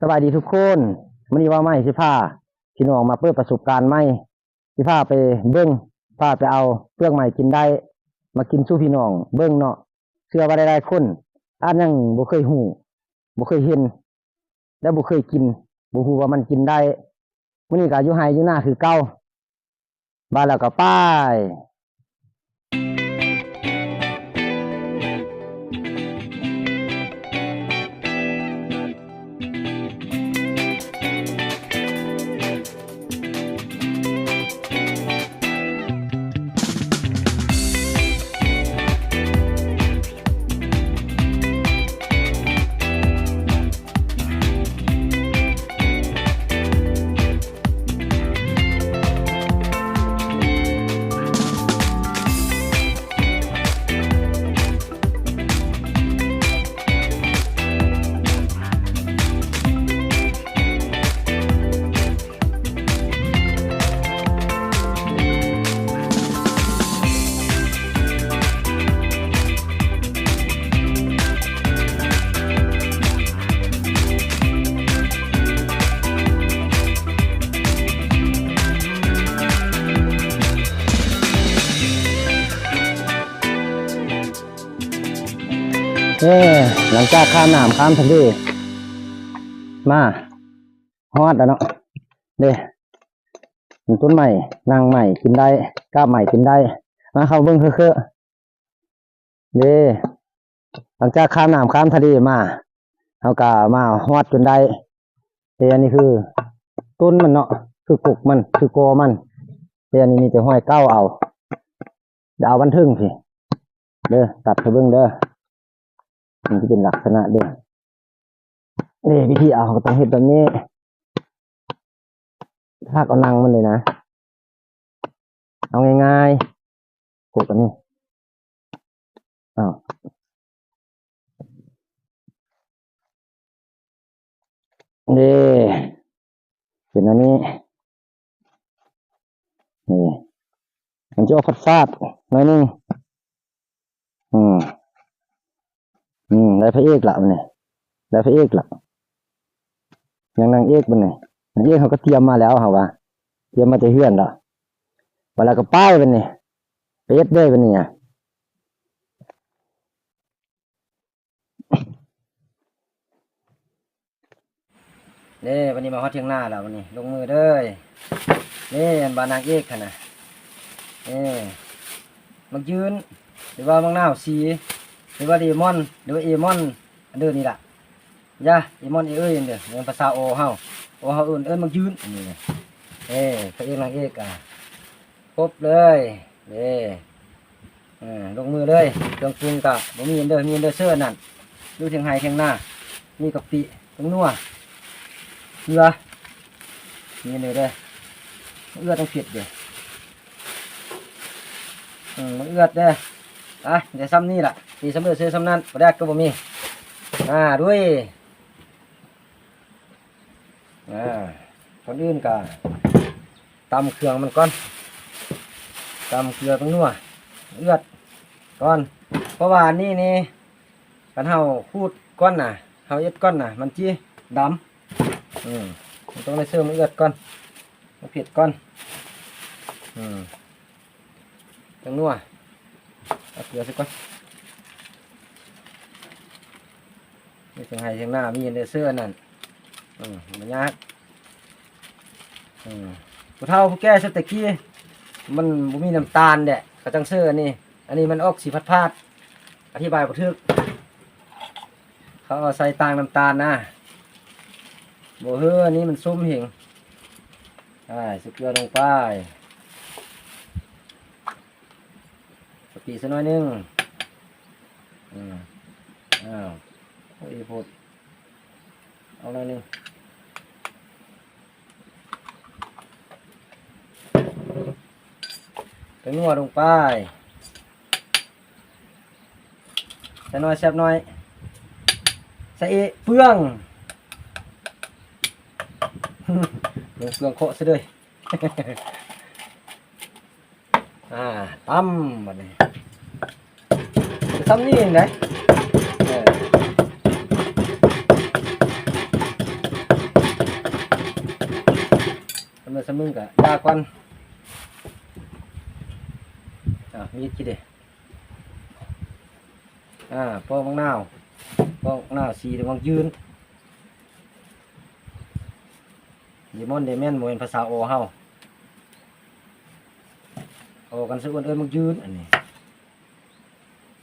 สบายดีทุกคนมันนี้ว่าไม่สิพาพี่น้องมาเปิดประสบการณ์ไหมสิพาไปเบิ้งพาไปเอาเปลือกใหม่กินได้ มากินสู้พี่น้องเบิ้งเนาะเชื่อว่าได้ๆคนอาจยังบ่เคยหูบ่เคยเห็น และบ่เคยกินบ่ฮู้ว่ามันกินได้มื้อนี้ก็อยู่ไห้อยู่หน้าคือเก่าบ้านแล้วก็ป้าย เอ้หลังจากข้ามน้ำข้ามทะเลมาฮอดแล้วเนาะเด้มีต้นใหม่นางใหม่กินได้กล้าบใหม่กินได้ มาเข้าเบิ้งเคือๆเด้หลังจากข้ามน้ำข้ามทะเลมาเอากามาฮอดจนได้เด้อันนี้คือ ต้นมันเนาะคือกกมันคือกอมันเด้อันนี้มีแต่ห้อยเก้าเอาเดี๋ยวเอาบันทึงพี่เด้อตัดไปเบิ้งเด้อ มันจะเป็นลักษณะเด้อนี่วิธีเอาก็ต้องเห็ดแบบนี้ถ้าเอานังมันเลยนะ เอาง่ายๆกดกันนี่อ้าวนี่เป็นอันนี้ นี่ มันจะออกฟาดๆหน่อยนึงอืม อืมได้พระเอกละมันเนี่ยได้พระเอกละยังนางเอกมันเนี่ยนางเอกเขาก็เตรียมมาแล้วเหรอวะเตรียมมาจะเฮือนล้วเวลาก็ป้ายมันเนี่ยไปเอ็ดได้มันเนี่ยนี่วันนี้มาฮอดเที่ยงหน้าแล้ววันนี้ ลงมือเด้ยนี่อันบานางเอกค่ะนะนี่มักยืน หรือว่ามังนาวสี หรือว่าดีมอนหรือว่าเอมอนอันเดิมนี่แหละยะเอมอนเอเอ้ยอันเด้อเรียนภาษาโอเฮาโอเฮาเอิ้นเอิ้นมักยืนอันนี้เนี่ยเอ้พระเอกนางเอกอะครบเลยเด้ลงมือเลยเครื่องปรุงกะบ่มีอันเด้อมีเด้อเสื้อนั่นดูเทียงไห้เทียงหน้ามีกะปิตรงนัวเกลือมีอันเด้อเด้อเอื้อต้องเผ็ดเด้ออืมเอื้อเด้ออะเดี๋ยวซ้ำนี่แหละ ตีซ้ำเดือซื้อซ้ำนันประแรกก็บ่มีอ่าด้วยอ่าคนอื่นก็ตำเครื่องมันก่อนตำเกลือตรงนัวเลือดก่อน เพราะว่านี่นี่กันเฮาพูดก้อนน่ะเฮาเอ็ดก้อนน่ะ มันจี้ดำอืมต้องได้เสริมเลือดก่อนมาเผ็ดก่อนอืมตรงนัวเอาเกลือสักก่อน นี่เชียงไห้เชียงหน้ามีอันเดอเสื้อนั่นอืมมันยากอืมผู้เฒ่าผู้แก่สตะกี้มันบ่มีน้ำตาลแดะกระจังเสื้อนี่ อันนี้มันออกสีพัดพาดอธิบายบ่ทึก เขาเอาใส่ตางน้ำตาลนะบ่เฮ้ออันนี้มันส้มเหงใช่ใส่เกลือลงไปกะปิสักหน่อยนึงอืมอ้าว โอ้ยพดเอาหน่อยหนึงไปนวดลงไปใส่น่อยแซบน่อยใส่เปลืองลงเปลืองโคซะด้วยอ่าตั้มบัดนี้ตั้มนี่เองไหนเออ สมึงกะยาก่อนอะมีดกี่เดอ่าพอกมังนาวพอกมังนาวสีเดี๋ยวมังยืนดีมอนเดเมนโมเป็นภาษาโอเฮาโอกันสักคนเอ้ยมังยืนอันนี้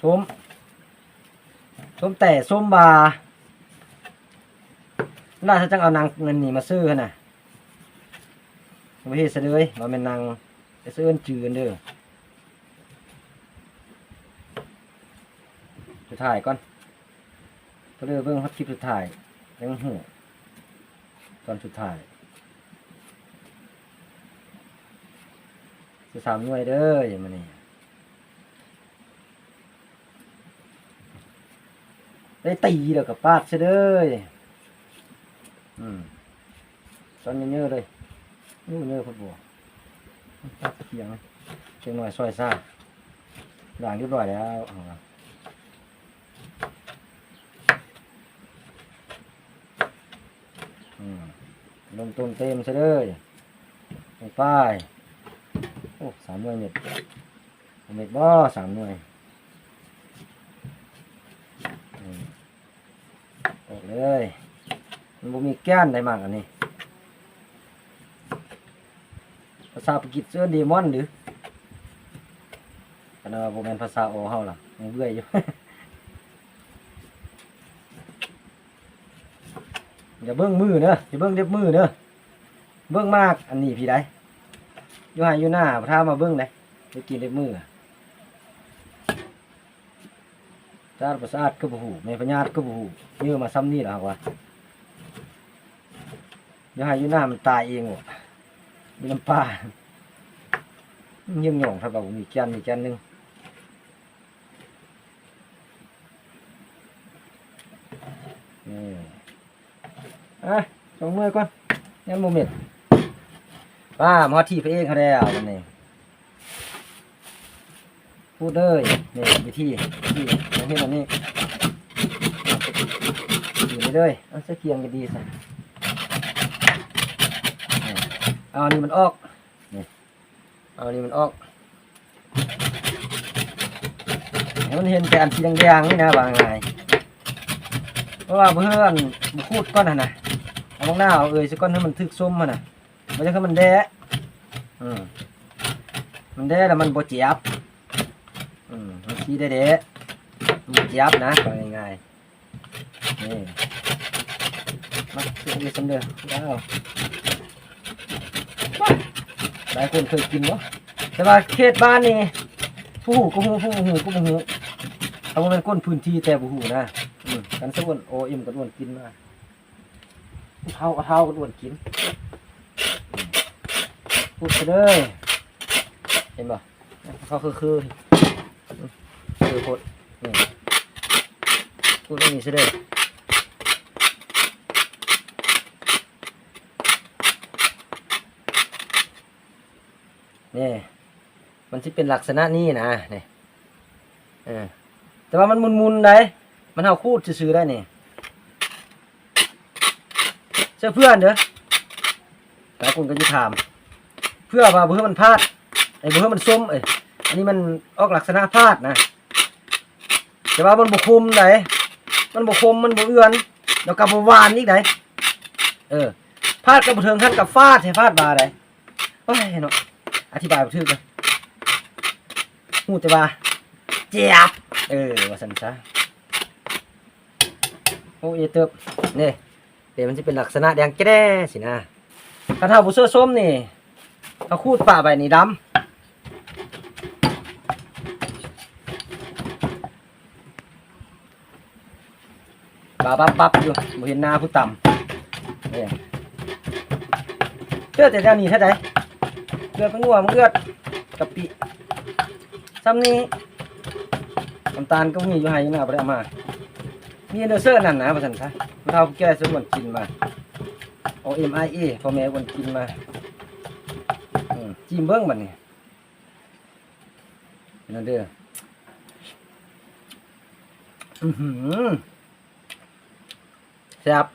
ส้มส้มแต่ส้มบาน่าจะจังเอานางเงินนี่มาซื้อนน่ะ ไม่เฮ็ดซะเลยว่าแม่นนางไปซื้อเอิ้นจือกันเด้อสุดท้ายก่อนก็เลยเบิ่งฮอตคลิปสุดท้ายยังหูตอนสุดท้ายสิสามหน่วยเด้ออย่างมื้อนี้ได้ตีแล้วกับปาดซะเด้ออืมตอนเยอะๆเลย นู่นเนื้อพุทบัวตัดเคียงเชียงหน่อยซอยซ่าด่างเรียบร้อยแล้วลงต้นเต็มซะเลยลงไป้ายโอ้สามหน่วยเม็ดเม็ดบ่สามหน่วยอออกเลย มันบ่มีแก้นได้มากอันนี้ ภาษาอังกฤษเสื้อเดมอนหรือกันว่าบ่แม่นภาษาโอเฮาล่ะยังเบื่ออยู่ อย่าเบิ่งมือเด้ออย่าเบิ่งเล็บมือเด้อเบิ่งมากอันนี้พี่ได้อยู่หาอยู่หน้าพามาเบิ่งได้ไปกินเล็บมือจาดประสาทก็บ่ฮู้แม่พญาตก็บ่ฮู้ยื้อมาซ้ำนี่ล่ะครับว่าอยู่หาอยู่หน้ามันตายเองวะ มีน้ำปลาเยี่ยมหย่องครับผมมีแกนมีแกนหนึ่งนี่อะสองมือก่อนยันโมเมนต์ป้ามาที่พระเอกเขาแล้ววันนี้พูดเลยนี่วิธีที่อย่างที่วันนี้อยู่ไปเลยเอาเสื้อเคียงก็ดีสิ เอาอันนี้มันออกนี่เอาอันนี้มันออกให้มันเห็นแต่อันสีแดงๆนี่นะบางไงเพราะว่าเพื่อนบุคูดก้อนน่ะนะเอาลงหน้าเอาเอ่ยสักก้อนให้มันทึกส้มมันน่ะมันจะให้มันแดะอืมมันแดะแล้วมันบ่เจ็บอืมมันสีแดะๆมันบ่เจ็บนะว่าง่ายๆนี่มาซื้อไปสำเร็จแล้ว หลายคนเคยกินวะแต่ว่าเขตบ้านนี่ผู้หูก็หูผู้หูก็หูเอาเป็นก้นพื้นที่แต่ผู้หูนะกันสะอ้วนโอเอ็มก็อ้วนกินมาเท้าเท้าก็อ้วนกินพูดไปเลยเห็นป่ะเขาคือคือคือโคตรนี่พูดเรื่องนี้ซะเลย นี่มันที่เป็นลักษณะนี้นะนี่เออแต่ว่ามันมุนๆได้มันเอาคูดซื้อได้นี่เสื้อเพื่อนเด้อหลายคนก็จะถาม เพื่อว่าเพื่อมันพลาดไอ้เพื่อมันส้มเอ้ยอันนี้มันออกลักษณะพลาดนะแต่ว่ามันบุคุมไหนมันบุคุมมันบุเอือนแล้วกับบุวานอีกไหนเออพลาดกับบุเทิงขั้นกับฟาดให้ฟาดบาได้โอ้ยเนาะ อธิบายบ่ถึกเลยหูแต่ว่าเจ็บเออว่าสันซะโอ้ยเติบนี่เดี๋ยวมันจะเป็นลักษณะแดงแก่สินะถ้าเท่าบุเสื้อส้มนี่เขาคูดป่าใบนี่ดำปาปั๊บปั๊บอยู่บเห็นหน้าผู้ต่ำนี่เลือแต่เดี๋ยวนี้เท่าไหร่ เลือดเป็นงัวมันเลือกะปิซ้ำนี้น้ำตาลก็มีอยู่ให้อยู่หน้าบ่ได้เอามา มีเดอร์เซอร์นั่นนะว่าซั่นซะเท่าแก่สมวนกินมาเอา MIA พ่อแม่วนกินมาจิ้มเบิ่งบัดนี้นั่นเด้ออือหือแซ่บ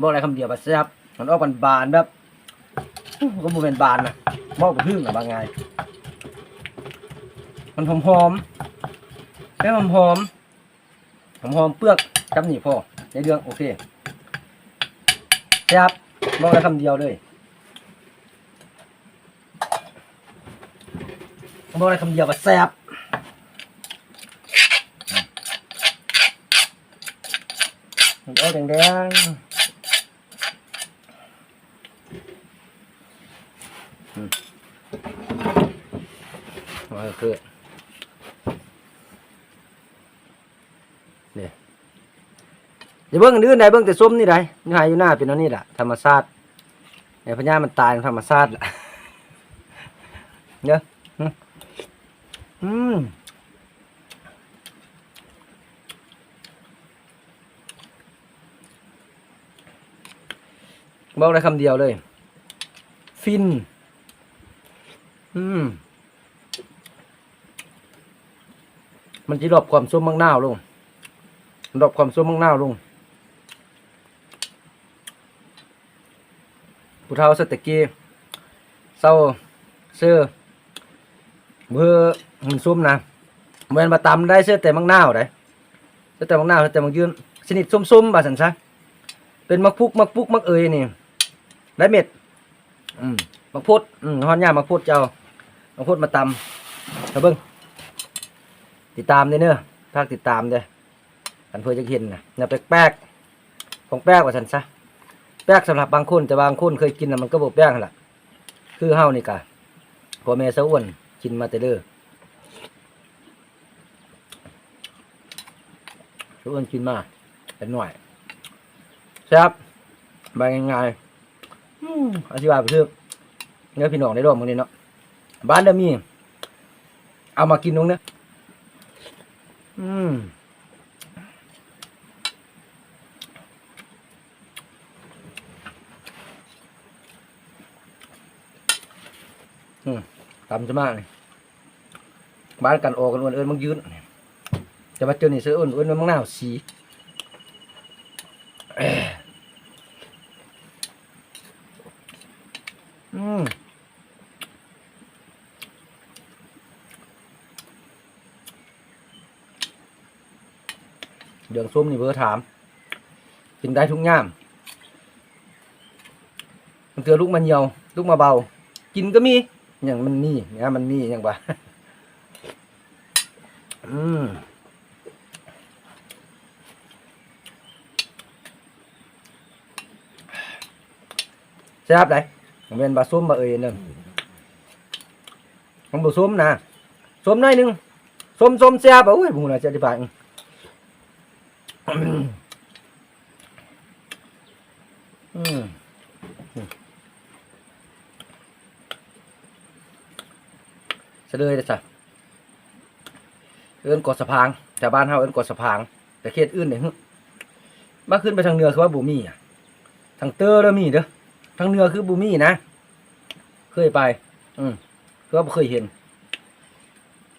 บอกอะไรคำเดียวว่าแซ่บมันออกบานๆแบบก็บ่เป็นบานนะ บอกบ่พึ่งนะบางไงมันหอมหอมแค่หอมหอมหอมหอมเปลือกกับนี่พอในเรื่องโอเคครับบอกได้คำเดียวเลยบอกได้คำเดียวว่าแซ่บมันเอาแดงๆ มันก็คือเนี่ยอย่าเบิ่งอันอื่นได้เบิ่งแต่ส้มนี่ไดนี่หายอยู่หน้าเป็นอันนี้แหละธรรมชาติไอ้พญามันตายธรรมชาติล่ะเนอืมอืมบอกได้คำเดียวเลย ฟิน อืม มันจะรอบความส้มมังนาวลงรอบความส้มมังนาวลงผู้เฒ่าสตะกี้เศร้าเสื้อเมื่อมันส้มนะเหมือนมาตำได้เสื้อแต่มังนาวได้เสื้อแต่มังนาวแต่มังยืนสนิทส้มๆบาสันซะเป็นมักพุกมักปุกมักเอยนี่ได้เม็ด อืมมักพุดอืมฮอนยามักพุดเจ้า มักพุดมาตำมาเบิ้งติดตามเด้อเนอะภาคติดตามเด้อันเพื่อจะเห็นนะอย่าแปลกๆของแปลกว่าสันซะแปลกสำหรับบางคนแต่บางคนเคยกินนะมันก็บ่แปลกนั่นแหละคือเฮานี่กะพ่อแม่สะอ้วนกินมาแต่เด้อสะอ้วนกินมาเป็นหน่อยครับบางง่ายๆอธิบายไปเถอะเนื้อพี่น้องได้ร่วมกันนี่เนาะ บ้านเดมี เอามากินตรงนี้อืมอืมตำจะมากเลยบ้านกันโอกันอ้วนเอิญมังยืนจะมาเจอนี่เสืออ้วนอ้วนมันมังหน้าวสีเอ้ยอืม เดืองส้มนี่เบอร์ถาม กินได้ทุกย่ามมันเตือลูกมันเหี่ยวลูกมาเบา กินก็มีอย่างมันนี่เนี่ยมันนี่อย่างบ่อืมแซ่บเลยผมเป็นบาส้มบาเอยนึงผมบาส้มนะส้มหน่อยหนึงส้มส้มแซ่บอะอุ้ยบุญนะจะได้บาย อืมเสะเลยเลยจ้ะเอิ้นกดสะพางแต่บ้านเฮาเอิ้นกดสะพาง แต่เขตอื่นเนี่ยมาขึ้นไปทางเหนือคือว่าบูมี่อะทางเตอร์แล้วมีเด้อทางเหนือคือบูมี่นะ เคยไป อืมคือว่าเคยเห็น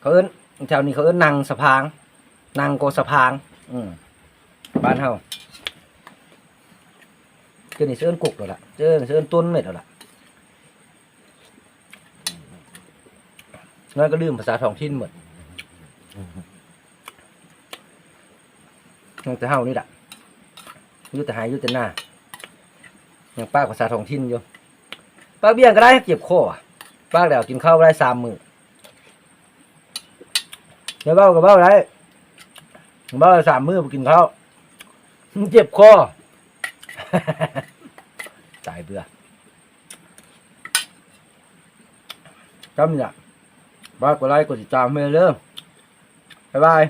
เขาเอิ้นแถวนี้เขาเอิ้นนางสะพางนางกดสะพาง อืม บ้านเฮาเจอนี่เสื้อนกุกแล้วล่ะเจอเสื้อนต้นเม็ดแล้วล่ะนั่นก็ลืมภาษาท้องถิ่นหมดยังแต่เฮานี่แหละยุแต่หายยุแต่หน้ายังป้าภาษาท้องถิ่นอยู่ป้าเบี้ยงก็ได้เก็บคออป้าแล้วกินข้าวได้สามมือเดี๋ยวเบ้ากับเบ้าได้เบ้าสามมือไปกินข้าว เจ็บคอตายเบื่อจำเนี่ยบากดไลค์กดติดตามไม่เริ่มบ๊ายบาย